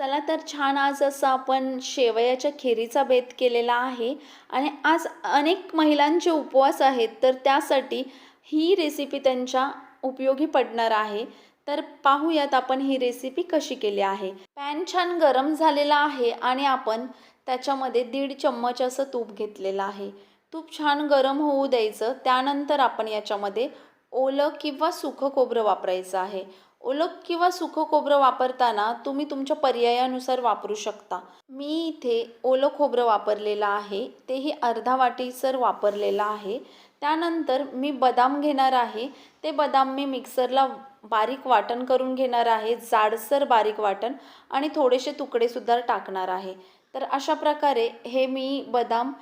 चला तर छान आज असं आपण शेवयाच्या खिरीचा बेत केलेला आहे. आणि आज अनेक महिलांचे उपवास आहेत तर त्यासाठी ही रेसिपी त्यांच्या उपयोगी पडणार आहे. तर पाहूयात आपण ही रेसिपी कशी केली आहे. पॅन छान गरम झालेला आहे आणि आपण त्याच्यामध्ये दीड चम्मच असं तूप घेतलेलं आहे. तूप छान गरम होऊ द्यायचं. त्यानंतर आपण याच्यामध्ये ओलं किंवा सुखं खोबरं वापरायचं आहे. ओलं किंवा सुखं खोबरं वापरताना तुम्ही तुमच्या पर्यायानुसार वापरू शकता. मी इथे ओलं खोबरं वापरलेलं आहे. तेही अर्धा वाटीसर वापरलेलं आहे. त्यानंतर मी बदाम घेणार आहे. ते बदाम मी मिक्सरला बारीक वाटण करून घेणार आहे. जाडसर बारीक वाटण आणि थोडेसे तुकडेसुद्धा टाकणार आहे. तर अशा प्रकारे हे मी बदाम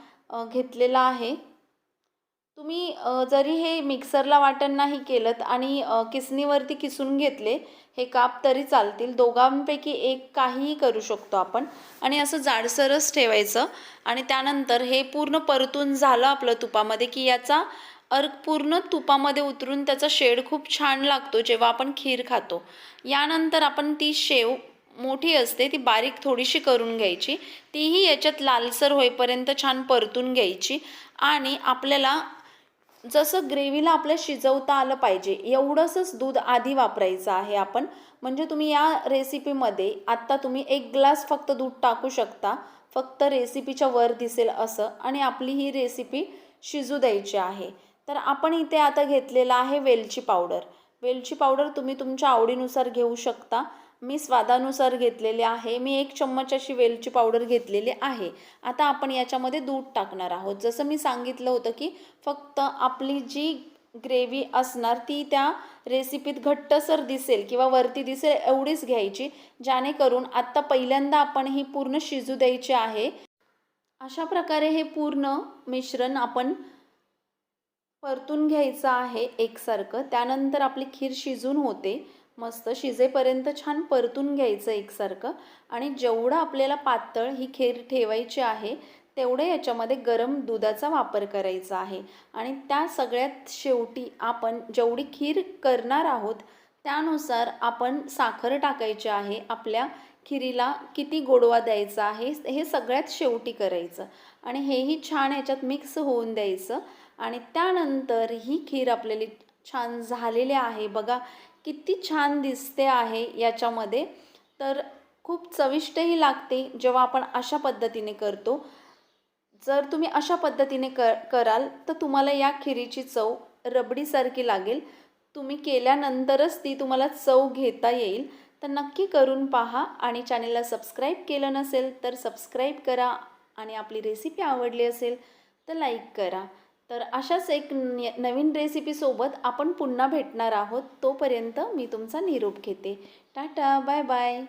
घेतलेला आहे. तुम्ही जरी हे मिक्सरला वाटण नाही केलं आणि किसणीवरती किसून घेतले हे काप तरी चालतील. दोघांपैकी एक काहीही करू शकतो आपण. आणि असं जाडसरच ठेवायचं. आणि त्यानंतर हे पूर्ण परतून झालं आपलं तुपामध्ये की याचा अर्क पूर्ण तुपामध्ये उतरून त्याचा शेड खूप छान लागतो जेव्हा आपण खीर खातो. यानंतर आपण ती शेव मोठी असते ती बारीक थोडीशी करून घ्यायची. तीही याच्यात लालसर होईपर्यंत छान परतून घ्यायची. आणि आपल्याला जसं ग्रेव्हीला आपल्या शिजवता आलं पाहिजे एवढंसंच दूध आधी वापरायचं आहे आपण. म्हणजे तुम्ही या रेसिपीमध्ये आत्ता तुम्ही एक ग्लास फक्त दूध टाकू शकता. फक्त रेसिपीच्या वर दिसेल असं आणि आपली ही रेसिपी शिजू द्यायची आहे. तर आपण इथे आता घेतलेला आहे वेलची पावडर. वेलची पावडर तुम्ही तुमच्या आवडीनुसार घेऊ शकता. मी स्वादानुसार घेतलेले आहे. मी एक चम्मच अशी वेलची पावडर घेतलेली आहे. आता आपण याच्यामध्ये दूध टाकणार आहोत. जसं मी सांगितलं होतं की फक्त आपली जी ग्रेव्ही असणार ती त्या रेसिपीत घट्टसर दिसेल किंवा वरती दिसेल एवढीच घ्यायची जेणेकरून आत्ता पहिल्यांदा आपण ही पूर्ण शिजू द्यायची आहे. अशा प्रकारे हे पूर्ण मिश्रण आपण परतून घ्यायचं आहे एकसारखं. त्यानंतर आपली खीर शिजून होते. मस्त शिजेपर्यंत छान परतून घ्यायचं एकसारखं. आणि जेवढं आपल्याला पातळ ही खीर ठेवायची आहे तेवढं याच्यामध्ये गरम दुधाचा वापर करायचा आहे. आणि त्या सगळ्यात शेवटी आपण जेवढी खीर करणार आहोत त्यानुसार आपण साखर टाकायची आहे आपल्या खिरीला किती गोडवा द्यायचा आहे हे सगळ्यात शेवटी करायचं. आणि हेही छान याच्यात मिक्स होऊन द्यायचं. आणि त्यानंतर ही खीर आपल्याला छान झालेली आहे. बघा किती छान दिसते आहे याच्यामध्ये. तर खूप चविष्टही लागते जेव्हा आपण अशा पद्धतीने करतो. जर तुम्ही अशा पद्धतीने कर कराल तर तुम्हाला या खिरीची चव रबडीसारखी लागेल. तुम्ही केल्यानंतरच ती तुम्हाला चव घेता येईल. तर नक्की करून पहा आणि चॅनेलला सबस्क्राईब केलं नसेल तर सबस्क्राईब करा आणि आपली रेसिपी आवडली असेल तर लाईक करा. तर अशाच एक न नवीन रेसिपीसोबत आपण पुन्हा भेटणार आहोत तोपर्यंत मी तुमचा निरोप घेते. Tata bye bye.